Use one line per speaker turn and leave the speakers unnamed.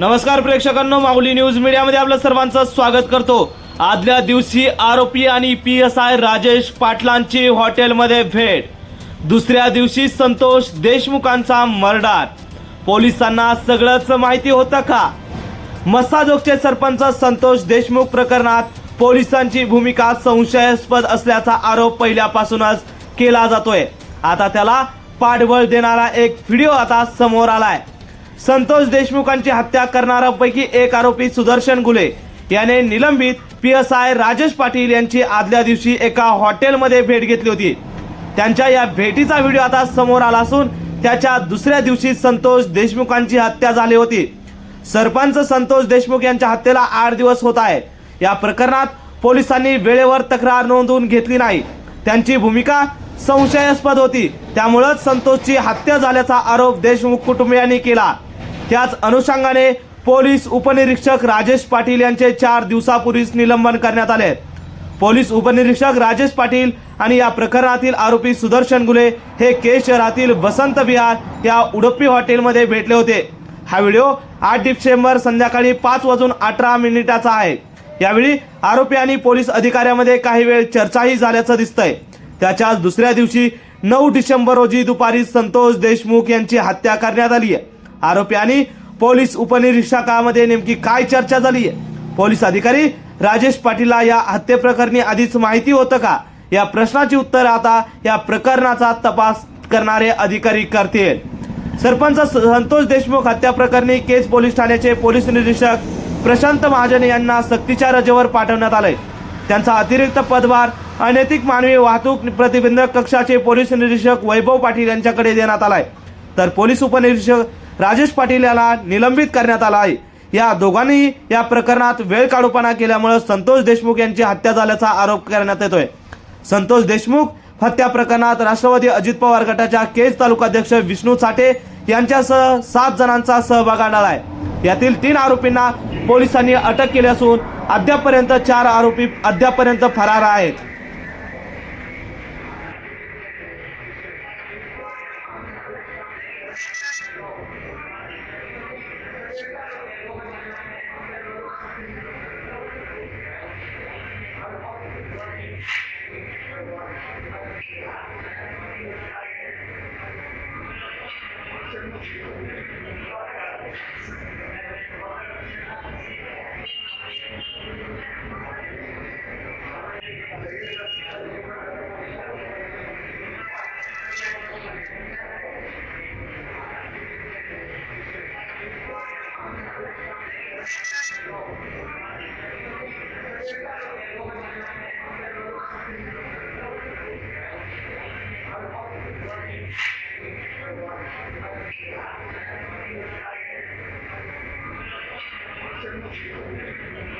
नमस्कार प्रेक्षकांनो माऊली न्यूज मीडियामध्ये आपलं सर्वांचं स्वागत करतो. आदल्या दिवशी आरोपी आणि पी एस आय राजेश पाटलांची हॉटेलमध्ये भेट. दुसऱ्या दिवशी संतोष देशमुखांचा मर्डार. पोलिसांना सगळंच माहिती होतं का? मस्साजोगचे सरपंच संतोष देशमुख प्रकरणात पोलिसांची भूमिका संशयास्पद असल्याचा आरोप पहिल्यापासूनच केला जातोय. आता त्याला पाठबळ देणारा एक व्हिडिओ आता समोर आलाय. संतोष देशमुखांची हत्या करणाऱ्यांपैकी एक आरोपी सुदर्शन गुले याने निलंबित P S I Rajesh Patil यांची आदल्या दिवशी एका हॉटेलमध्ये भेट घेतली होती. त्यांच्या या भेटीचा व्हिडिओ आता समोर आला असून त्याच्या दुसऱ्या दिवशी संतोष देशमुखांची हत्या झाली होती. सरपंच संतोष देशमुख यांच्या हत्येला आठ दिवस होत आहे या प्रकरणात पोलिसांनी वेळेवर तक्रार नोंदवून घेतली नाही. त्यांची भूमिका संशयास्पद होती. त्यामुळंच संतोषची हत्या झाल्याचा आरोप देशमुख कुटुंबियांनी केला. त्याच अनुषंगाने पोलीस उपनिरीक्षक राजेश पाटील यांचे चार दिवसापूर्वीच निलंबन करण्यात आले. पोलीस उपनिरीक्षक राजेश पाटील आणि या प्रकरणातील आरोपी सुदर्शन गुले हे के शहरातील वसंत विहार या उडप्पी हॉटेलमध्ये भेटले होते. हा व्हिडिओ आठ डिसेंबर संध्याकाळी पाच वाजून अठरा मिनिटाचा आहे. यावेळी आरोपी आणि पोलीस अधिकाऱ्यामध्ये काही वेळ चर्चाही झाल्याचं दिसतंय. त्याच्याच दुसऱ्या दिवशी नऊ डिसेंबर रोजी दुपारी संतोष देशमुख यांची हत्या करण्यात आली आहे. आरोपी आणि पोलीस उपनिरीक्षकामध्ये नेमकी काय चर्चा झाली आहे? पोलीस अधिकारी राजेश पाटीलला या हत्येप्रकरणी आधीच माहिती होतं का? या प्रश्नाची उत्तर आता या प्रकरणाचा तपास करणारे अधिकारी करतील. सरपंच संतोष देशमुख हत्या प्रकरणी केस पोलीस ठाण्याचे पोलीस निरीक्षक प्रशांत महाजन यांना सक्तीच्या रजेवर पाठवण्यात आलंय. त्यांचा अतिरिक्त पदभार अनैतिक मानवी वाहतूक प्रतिबंधक कक्षाचे पोलीस निरीक्षक वैभव पाटील यांच्याकडे देण्यात आलाय. तर पोलीस उपनिरीक्षक राजेश पाटील याला निलंबित करण्यात आला आहे. या दोघांनीही या प्रकरणात वेळ काढूपणा केल्यामुळे संतोष देशमुख यांची हत्या झाल्याचा आरोप करण्यात येतोय. संतोष देशमुख हत्या प्रकरणात राष्ट्रवादी अजित पवार गटाच्या केज तालुकाध्यक्ष विष्णू साठे यांच्यासह सात जणांचा सहभाग आढळला आहे. यातील तीन आरोपींना पोलिसांनी अटक केली असून अद्यापपर्यंत चार आरोपी अद्यापपर्यंत फरार आहेत. Let's go. Thank you.